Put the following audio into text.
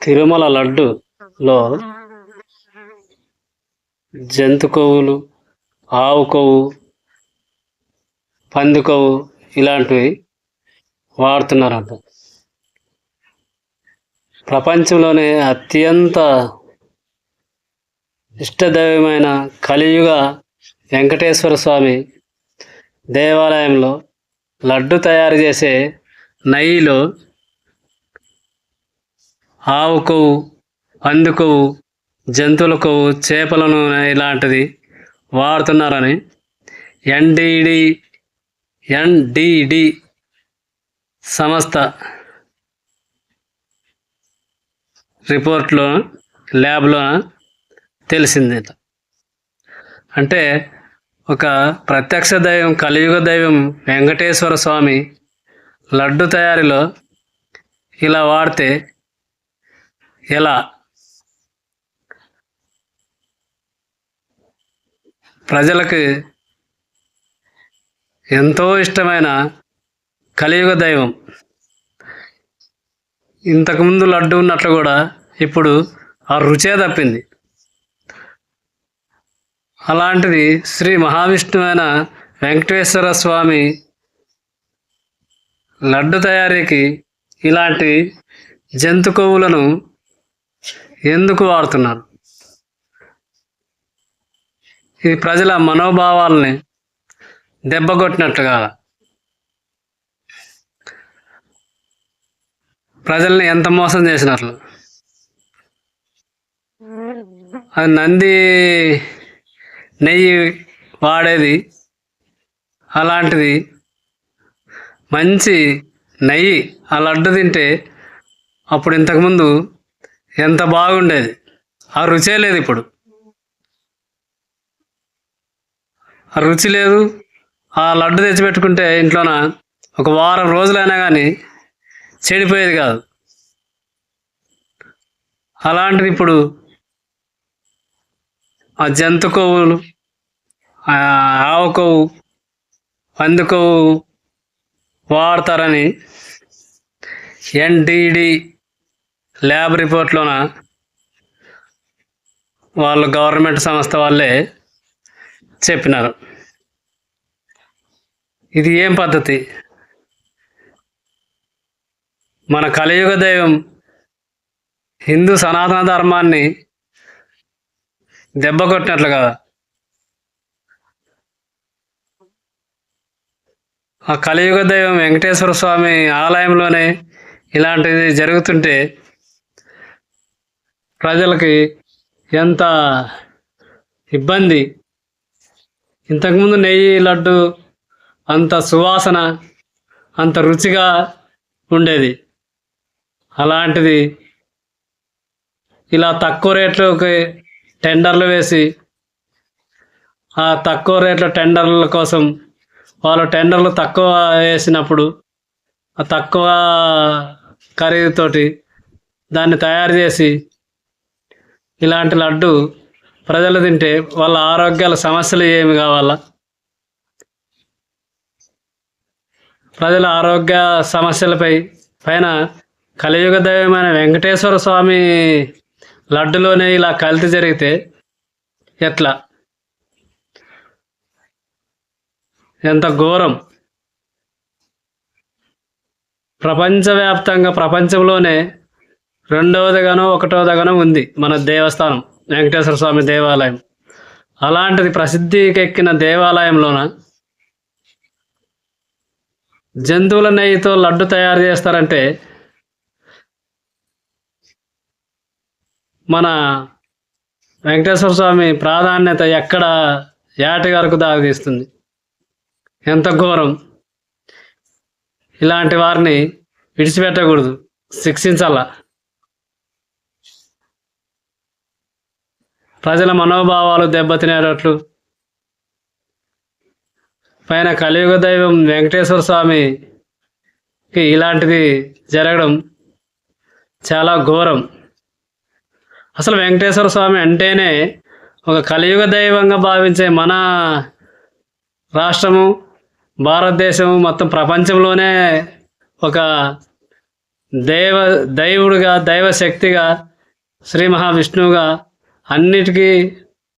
తిరుమల లడ్డులో జంతు కొవ్వులు ఆవు కొవ్వు పంది కొవ్వు ఇలాంటివి వాడుతున్నారంట. ప్రపంచంలోనే అత్యంత ఇష్టదైవమైన కలియుగ వెంకటేశ్వర స్వామి దేవాలయంలో లడ్డు తయారు చేసే నెయ్యిలో ఆవు కొవ్వు పంది కొవ్వు జంతువుల కొవ్వు చేపల నూనె ఇలాంటిది వాడుతున్నారని ఎన్డిడి ఎన్డిడి సంస్థ రిపోర్ట్లో ల్యాబ్లో తెలిసింది. అంటే ఒక ప్రత్యక్ష దైవం కలియుగ దైవం వెంకటేశ్వర స్వామి లడ్డు తయారీలో ఇలా వాడితే ఎలా? ప్రజలకు ఎంతో ఇష్టమైన కలియుగ దైవం. ఇంతకుముందు లడ్డు ఉన్నట్లు కూడా ఇప్పుడు ఆ రుచే తప్పింది. అలాంటిది శ్రీ మహావిష్ణువైన వెంకటేశ్వర స్వామి లడ్డు తయారీకి ఇలాంటి జంతు కొవ్వులను ఎందుకు వాడుతున్నారు? ఇది ప్రజల మనోభావాలని దెబ్బకొట్టినట్లుగా ప్రజల్ని ఎంత మోసం చేసినట్లు? అది నంది నెయ్యి వాడేది అలాంటిది మంచి నెయ్యి ఆ లడ్డు తింటే అప్పుడు ఇంతకుముందు ఎంత బాగుండేది. ఆ రుచే లేదు ఇప్పుడు. ఆ రుచి లేదు. ఆ లడ్డు తెచ్చిపెట్టుకుంటే ఇంట్లోన ఒక వారం రోజులైనా కానీ చెడిపోయేది కాదు. అలాంటిది ఇప్పుడు ఆ జంతు కొవ్వులు ఆ ఆవు కొవ్వు పంది కొవ్వు వాడతారని ఎన్డిడి ల్యాబ్ రిపోర్ట్లోన వాళ్ళు గవర్నమెంట్ సంస్థ వాళ్ళే చెప్పినారు. ఇది ఏం పద్ధతి? మన కలియుగ దైవం హిందూ సనాతన ధర్మాన్ని దెబ్బ కొట్టినట్లు కదా ఆ కలియుగ దైవం వెంకటేశ్వర స్వామి ఆలయంలోనే ఇలాంటిది జరుగుతుంటే ప్రజలకి ఎంత ఇబ్బంది. ఇంతకుముందు నెయ్యి లడ్డు అంత సువాసన అంత రుచిగా ఉండేది. అలాంటిది ఇలా తక్కువ రేట్లోకి టెండర్లు వేసి ఆ తక్కువ రేట్ల టెండర్ల కోసం వాళ్ళు టెండర్లు తక్కువ వేసినప్పుడు ఆ తక్కువ ఖరీదుతోటి దాన్ని తయారు చేసి ఇలాంటి లడ్డు ప్రజలు తింటే వాళ్ళ ఆరోగ్యాల సమస్యలు ఏమి కావాలా? ప్రజల ఆరోగ్య సమస్యలపై పైన కలియుగ దైవమైన వెంకటేశ్వర స్వామి లడ్డులోనే ఇలా కల్తీ జరిగితే ఎట్లా? ఎంత ఘోరం! ప్రపంచవ్యాప్తంగా ప్రపంచంలోనే రెండవదిగానో ఒకటోదిగానో ఉంది మన దేవస్థానం వెంకటేశ్వర స్వామి దేవాలయం. అలాంటిది ప్రసిద్ధికెక్కిన దేవాలయంలోన జంతువుల నెయ్యితో లడ్డు తయారు చేస్తారంటే మన వెంకటేశ్వర స్వామి ప్రాధాన్యత ఎక్కడ యాటి వరకు దారితీస్తుంది? ఎంత ఘోరం! ఇలాంటి వారిని విడిచిపెట్టకూడదు శిక్షించాలా? ప్రజల మనోభావాలు దెబ్బతినేటట్లు. పైన కలియుగ దైవం వెంకటేశ్వర స్వామికి ఇలాంటిది జరగడం చాలా ఘోరం. అసలు వెంకటేశ్వర స్వామి అంటేనే ఒక కలియుగ దైవంగా భావించే మన రాష్ట్రము భారతదేశము మొత్తం ప్రపంచంలోనే ఒక దేవ దైవుడుగా దైవ శక్తిగా శ్రీ మహావిష్ణువుగా అన్నిటికీ